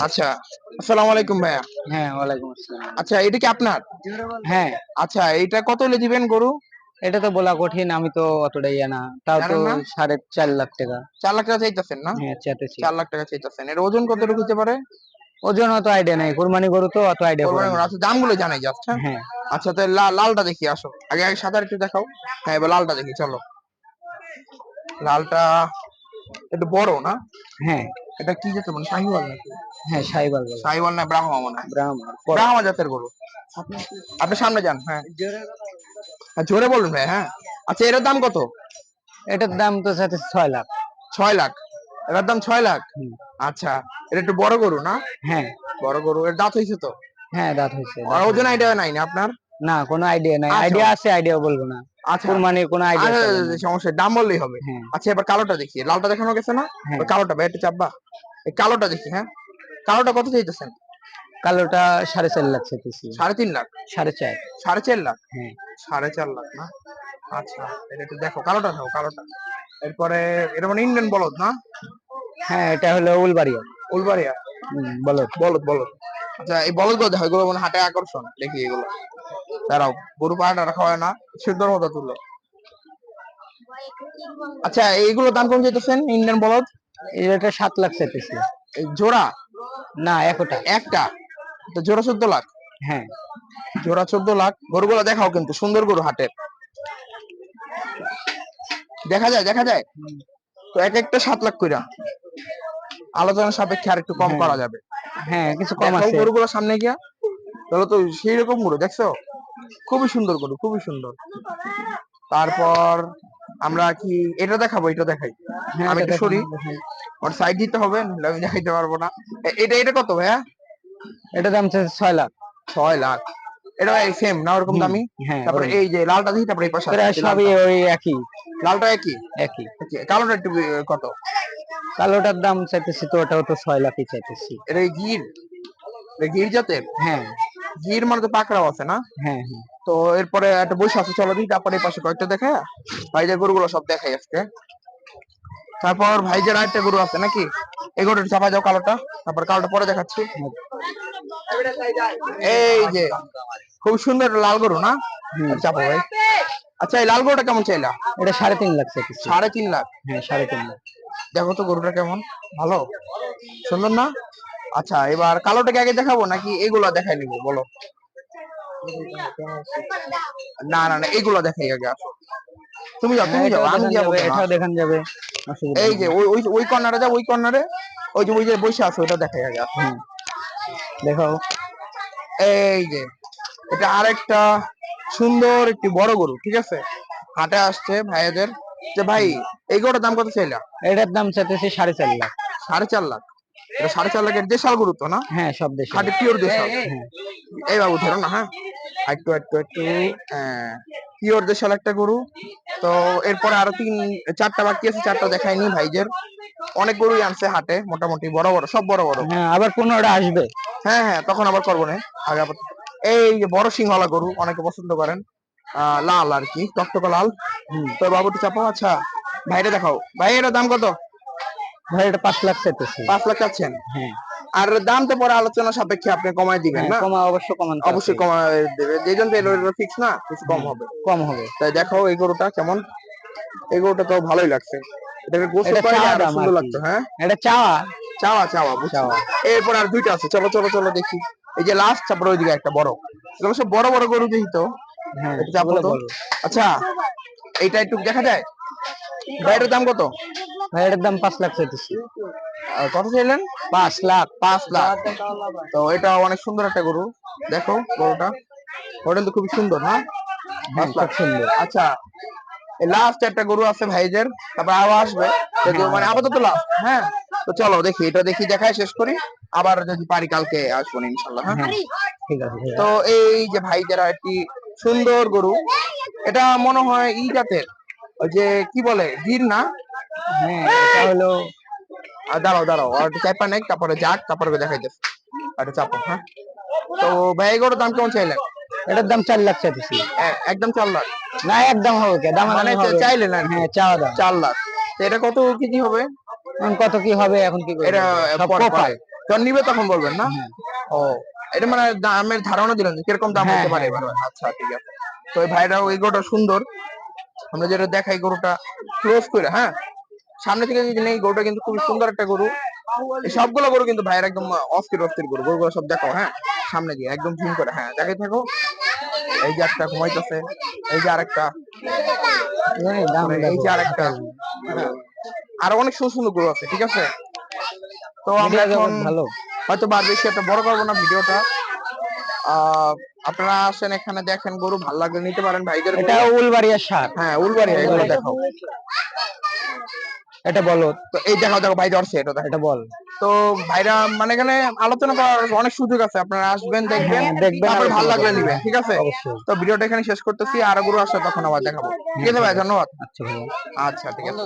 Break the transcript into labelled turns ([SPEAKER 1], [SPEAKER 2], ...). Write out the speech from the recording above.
[SPEAKER 1] আচ্ছা আসসালামু আলাইকুম ভাইয়া।
[SPEAKER 2] হ্যাঁ ওয়ালাইকুম আসসালাম।
[SPEAKER 1] আচ্ছা এটা কি আপনার?
[SPEAKER 2] হ্যাঁ।
[SPEAKER 1] আচ্ছা এটা কত হলে দিবেন গরু?
[SPEAKER 2] এটা তো বলা কঠিন আমি তো অতটা ইয়া না। তাও তো সাড়ে চার লাখ টাকা।
[SPEAKER 1] চার লাখ টাকা চাইতেছেন না?
[SPEAKER 2] হ্যাঁ চাইতেছি।
[SPEAKER 1] চার লাখ টাকা চাইতেছেন। এর ওজন কতটুকু হতে পারে?
[SPEAKER 2] ওজন অত আইডিয়া নাই। কুরবানি গরু তো অত আইডিয়া
[SPEAKER 1] কোরবানি গরু। আচ্ছা দামগুলো জানাই যাচ্ছে হ্যাঁ?
[SPEAKER 2] হ্যাঁ।
[SPEAKER 1] আচ্ছা তাহলে লালটা দেখি আসো। আগে আগে সাদা একটু দেখাও। হ্যাঁ এবার লালটা দেখি চলো। লালটা একটু বড় না?
[SPEAKER 2] হ্যাঁ।
[SPEAKER 1] এটা কি মানে? শাহিওয়াল নাকি?
[SPEAKER 2] হ্যাঁ
[SPEAKER 1] শাহিওয়াল না ব্রাহ্মা মনে হয়?
[SPEAKER 2] ব্রাহ্মণ
[SPEAKER 1] ব্রাহ্মা জাতের গরু। আপনি সামনে যান হ্যাঁ। হ্যাঁ, জোরে বলুন ভাই হ্যাঁ। আচ্ছা এটার দাম কত?
[SPEAKER 2] এটার দাম তো চাইতে ছয় লাখ।
[SPEAKER 1] ছয় লাখ। এটার দাম ছয় লাখ? আচ্ছা এটা একটু বড় গরু না?
[SPEAKER 2] হ্যাঁ।
[SPEAKER 1] বড় গরু এর দাঁত হয়েছে তো?
[SPEAKER 2] হ্যাঁ দাঁত হয়েছে
[SPEAKER 1] আর ওজন আইডিয়া নাই না আপনার?
[SPEAKER 2] না কোনো আইডিয়া নাই।
[SPEAKER 1] আচ্ছা।
[SPEAKER 2] আইডিয়া আছে আইডিয়া বলব না।
[SPEAKER 1] আচ্ছা।
[SPEAKER 2] কোনো আইডিয়া
[SPEAKER 1] আচ্ছা, সমস্যা দাম বললেই হবে।
[SPEAKER 2] হ্যাঁ।
[SPEAKER 1] আচ্ছা এবার কালোটা দেখি। লালটা দেখানো গেছে না?
[SPEAKER 2] হ্যাঁ।
[SPEAKER 1] কালোটা ভাই একটু চাপবা। কালোটা দেখি হ্যাঁ। কালোটা কত চাইতেছেন?
[SPEAKER 2] কালোটা সাড়ে চার লাখ চাইতেছি।
[SPEAKER 1] সাড়ে তিন লাখ?
[SPEAKER 2] সাড়ে চার।
[SPEAKER 1] সাড়ে চার লাখ?
[SPEAKER 2] হ্যাঁ।
[SPEAKER 1] সাড়ে চার লাখ না? আচ্ছা এটা একটু দেখো কালোটা দেখো কালোটা। এরপরে এটা মানে ইন্ডিয়ান বলদ না?
[SPEAKER 2] হ্যাঁ এটা হলো উলবাড়িয়া।
[SPEAKER 1] উলবাড়িয়া? বলদ। বলদ আচ্ছা এই বলদগুলো দেখো এগুলো মানে হাটে আকর্ষণ। দেখি এগুলো। দাঁড়াও গরু পাহাড়টা রাখা হয় না সুন্দর মতো তুলো আচ্ছা এইগুলো দাম কম যেতেছেন ইন্ডিয়ান বলদ?
[SPEAKER 2] এটা সাত লাখ চাইতেছি।
[SPEAKER 1] জোড়া?
[SPEAKER 2] না একটা।
[SPEAKER 1] একটা? তো জোড়া চোদ্দ লাখ?
[SPEAKER 2] হ্যাঁ।
[SPEAKER 1] জোড়া চোদ্দ লাখ। গরুগুলো দেখাও কিন্তু সুন্দর গরু হাটের। দেখা যায় দেখা যায়? তো এক একটা সাত লাখ কইরা। আলোচনা সাপেক্ষে আর একটু কম
[SPEAKER 2] হ্যাঁ।
[SPEAKER 1] করা যাবে।
[SPEAKER 2] হ্যাঁ কিছু কম আছে।
[SPEAKER 1] গরুগুলো সামনে গিয়া। তাহলে তো সেই রকম গরু দেখছ? খুবই সুন্দর গরু খুবই সুন্দর। তারপর আমরা কি এটা দেখাবো এটা দেখাই।
[SPEAKER 2] হ্যাঁ,
[SPEAKER 1] আমি একটু সরি। ওর সাইড দিতে হবে নাহলে আমি দেখাইতে পারব না। এটা এটা কত ভাইয়া?
[SPEAKER 2] এটা দাম ছয় লাখ।
[SPEAKER 1] ছয় লাখ। এটা সেম না ওরকম দামি?
[SPEAKER 2] হ্যাঁ
[SPEAKER 1] তারপরে এই যে লালটা দেখি তারপরে এই পাশে
[SPEAKER 2] সবই ওই একই।
[SPEAKER 1] লালটা একই?
[SPEAKER 2] একই।
[SPEAKER 1] কালোটা একটু কত?
[SPEAKER 2] কালোটার দাম চাইতেছি তো ওটাও তো ছয় লাখই চাইতেছি।
[SPEAKER 1] এটা গির? গির জাতের?
[SPEAKER 2] হ্যাঁ।
[SPEAKER 1] গির মানে তো পাকড়াও আছে না?
[SPEAKER 2] হ্যাঁ হ্যাঁ।
[SPEAKER 1] তো এরপরে একটা বসে আছে চলো দিই তারপরে এই পাশে কয়েকটা দেখা। ভাইদের গরুগুলো সব দেখাই আজকে। তারপর ভাইদের আরেকটা গরু আছে নাকি? এই গরুটা চাপা যাও কালোটা তারপর কালোটা পরে দেখাচ্ছি। এই যে খুব সুন্দর লাল গরু না। চাপো ভাই। আচ্ছা এই লাল গরুটা কেমন চাইলা?
[SPEAKER 2] এটা সাড়ে তিন লাখ
[SPEAKER 1] সাড়ে তিন লাখ?
[SPEAKER 2] হ্যাঁ সাড়ে তিন লাখ।
[SPEAKER 1] দেখো তো গরুটা কেমন? ভালো? সুন্দর না? আচ্ছা এবার কালোটাকে আগে দেখাবো নাকি এগুলা দেখাই নিবো বলো? না না না এগুলা দেখাই আগে আসো। তুমি যাও তুমি যাও আমি যাব।
[SPEAKER 2] এটাও দেখান যাবে।
[SPEAKER 1] এই যে ওই ওই ওই কর্নারে যাও ওই কর্নারে। ওই যে ওই যে বসে আছো ওটা দেখাই আগে আসো।
[SPEAKER 2] দেখাও।
[SPEAKER 1] এই যে এটা আরেকটা সুন্দর একটি বড় গরু ঠিক আছে? হাটে আসছে ভাইয়াদের যে ভাই এই গরুটার দাম কত চাইলা?
[SPEAKER 2] এটার দাম চাইতেছি সাড়ে চার লাখ।
[SPEAKER 1] সাড়ে চার লাখ। এটা সাড়ে চার লাখের দেশাল গরু তো না?
[SPEAKER 2] হ্যাঁ সব দেশে
[SPEAKER 1] খাঁটি পিওর দেশাল।
[SPEAKER 2] হ্যাঁ
[SPEAKER 1] এই বাবু ধরো না হ্যাঁ? একটু একটু একটু পিওর দেশাল একটা গরু। তো এরপরে আরও তিন চারটা বাকি আছে চারটা দেখাইনি ভাইদের অনেক গরুই আনছে হাটে মোটামুটি বড় বড় সব বড় বড়।
[SPEAKER 2] হ্যাঁ আবার পনেরোটা আসবে।
[SPEAKER 1] হ্যাঁ হ্যাঁ তখন আবার করব না আগে এই যে বড় সিংহলা গরু অনেকে পছন্দ করেন। আহ, লাল আর কি টকটকে লাল। তো বাবুটি চাপো আচ্ছা। ভাইটা দেখাও। ভাই এটার দাম কত?
[SPEAKER 2] ভাই এটা পাঁচ লাখ চাইতেছি।
[SPEAKER 1] পাঁচ লাখ চাচ্ছেন?
[SPEAKER 2] হ্যাঁ।
[SPEAKER 1] আর দাম তো পরে আলোচনা সাপেক্ষে আপনি কমায় দিবেন
[SPEAKER 2] হ্যাঁ,
[SPEAKER 1] না?
[SPEAKER 2] কমা অবশ্য কমান
[SPEAKER 1] অবশ্যই কমায় দেবে। যেজন ফিক্স না কিছু কম হবে।
[SPEAKER 2] কম হবে।
[SPEAKER 1] তাই দেখো এই গরুটা কেমন। এই গরুটা তো ভালোই লাগছে। এটাকে গোসল করে
[SPEAKER 2] আরও
[SPEAKER 1] সুন্দর লাগতো হ্যাঁ?
[SPEAKER 2] এটা চাওয়া?
[SPEAKER 1] চাওয়া চাওয়া বুঝছি।
[SPEAKER 2] চাওয়া।
[SPEAKER 1] এরপর আর দুইটা আছে। চলো চলো চলো দেখি। এই যে লাস্ট তারপর ওইদিকে একটা বড়। এগুলো সব বড় বড় গরু যেহেতু।
[SPEAKER 2] হ্যাঁ
[SPEAKER 1] তো। আচ্ছা এইটা একটু দেখা যায়? ভাইটার দাম কত?
[SPEAKER 2] এটার দাম পাঁচ লাখ চাইতেছি।
[SPEAKER 1] কত চাইলেন?
[SPEAKER 2] পাঁচ লাখ
[SPEAKER 1] পাঁচ লাখ। তো এটা অনেক সুন্দর একটা গরু। দেখো গরুটা। ওটা তো খুবই সুন্দর না? পাঁচ লাখ। সুন্দর। আচ্ছা লাস্ট একটা গরু আছে ভাইদের তারপর আরও আসবে। মানে আপাতত লাস্ট হ্যাঁ? তো চলো দেখি এটা দেখি দেখায় শেষ করি। আবার যদি পারি কালকে আসব ইনশাল্লাহ হ্যাঁ?
[SPEAKER 2] ঠিক আছে
[SPEAKER 1] তো এই যে ভাইদের একটি সুন্দর গরু এটা মনে হয় ই জাতের ওই যে কি বলে গির না?
[SPEAKER 2] হ্যাঁ এটা হলো
[SPEAKER 1] দাঁড়াও দাঁড়াও আর একটু চাপা নেই তারপরে যাক তারপরে দেখাইতেছে আর একটু চাপো হ্যাঁ। তো ভাই এগুলোর দাম কেমন চাইলেন?
[SPEAKER 2] এটার দাম চার লাখ চাইতেছি।
[SPEAKER 1] একদম চার লাখ?
[SPEAKER 2] না একদম হবে কে? দাম
[SPEAKER 1] মানে চাইলেন আর
[SPEAKER 2] হ্যাঁ চাওয়া দাম।
[SPEAKER 1] চার লাখ। তো এটা কত কেজি হবে?
[SPEAKER 2] কত কি হবে এখন কি
[SPEAKER 1] এটা পরে যখন নিবে তখন বলবেন না? ও এটা মানে দামের ধারণা দিলেন কীরকম দাম
[SPEAKER 2] হ্যাঁ,
[SPEAKER 1] হতে পারে
[SPEAKER 2] হ্যাঁ।
[SPEAKER 1] আচ্ছা ঠিক আছে। তো ভাইরা ওই গরুটা সুন্দর। আমরা যেটা দেখাই গরুটা ক্লোজ করে হ্যাঁ? সামনে থেকে যদি নেই গরুটা কিন্তু খুবই সুন্দর একটা গরু। এই সবগুলো গরু কিন্তু ভাইয়ের একদম অস্থির অস্থির গরু। গরুগুলো সব দেখো হ্যাঁ সামনে দিয়ে একদম ঝুম করে হ্যাঁ দেখাই থাকো। এই যে একটা ঘুমাইতেছে এই যে আরেকটা।
[SPEAKER 2] এই।
[SPEAKER 1] যে আরেকটা। হ্যাঁ। আরও অনেক সুন্দর সুন্দর গরু আছে ঠিক আছে? তো আমরা এখন
[SPEAKER 2] ভালো।
[SPEAKER 1] হয়তো বা বেশি একটা বড় করব না ভিডিওটা। আহ, আপনারা আসেন এখানে দেখেন গরু ভালো লাগলে নিতে পারেন ভাইদের
[SPEAKER 2] এটা উলবাড়িয়া সার।
[SPEAKER 1] হ্যাঁ উলবাড়িয়া এগুলো দেখো
[SPEAKER 2] এটা বলো।
[SPEAKER 1] তো এই দেখো দেখো ভাই ধরছে এটা
[SPEAKER 2] এটা বল।
[SPEAKER 1] তো ভাইরা মানে এখানে আলোচনা করার অনেক সুযোগ আছে আপনারা আসবেন দেখবেন
[SPEAKER 2] হ্যাঁ, দেখবেন,
[SPEAKER 1] আপনার ভালো
[SPEAKER 2] লাগবে
[SPEAKER 1] নিবেন ঠিক আছে? তো ভিডিওটা এখানে শেষ করতেছি আর গুরু আসলে তখন আবার দেখাবো। ঠিক আছে ভাই ধন্যবাদ।
[SPEAKER 2] আচ্ছা
[SPEAKER 1] আচ্ছা ঠিক আছে।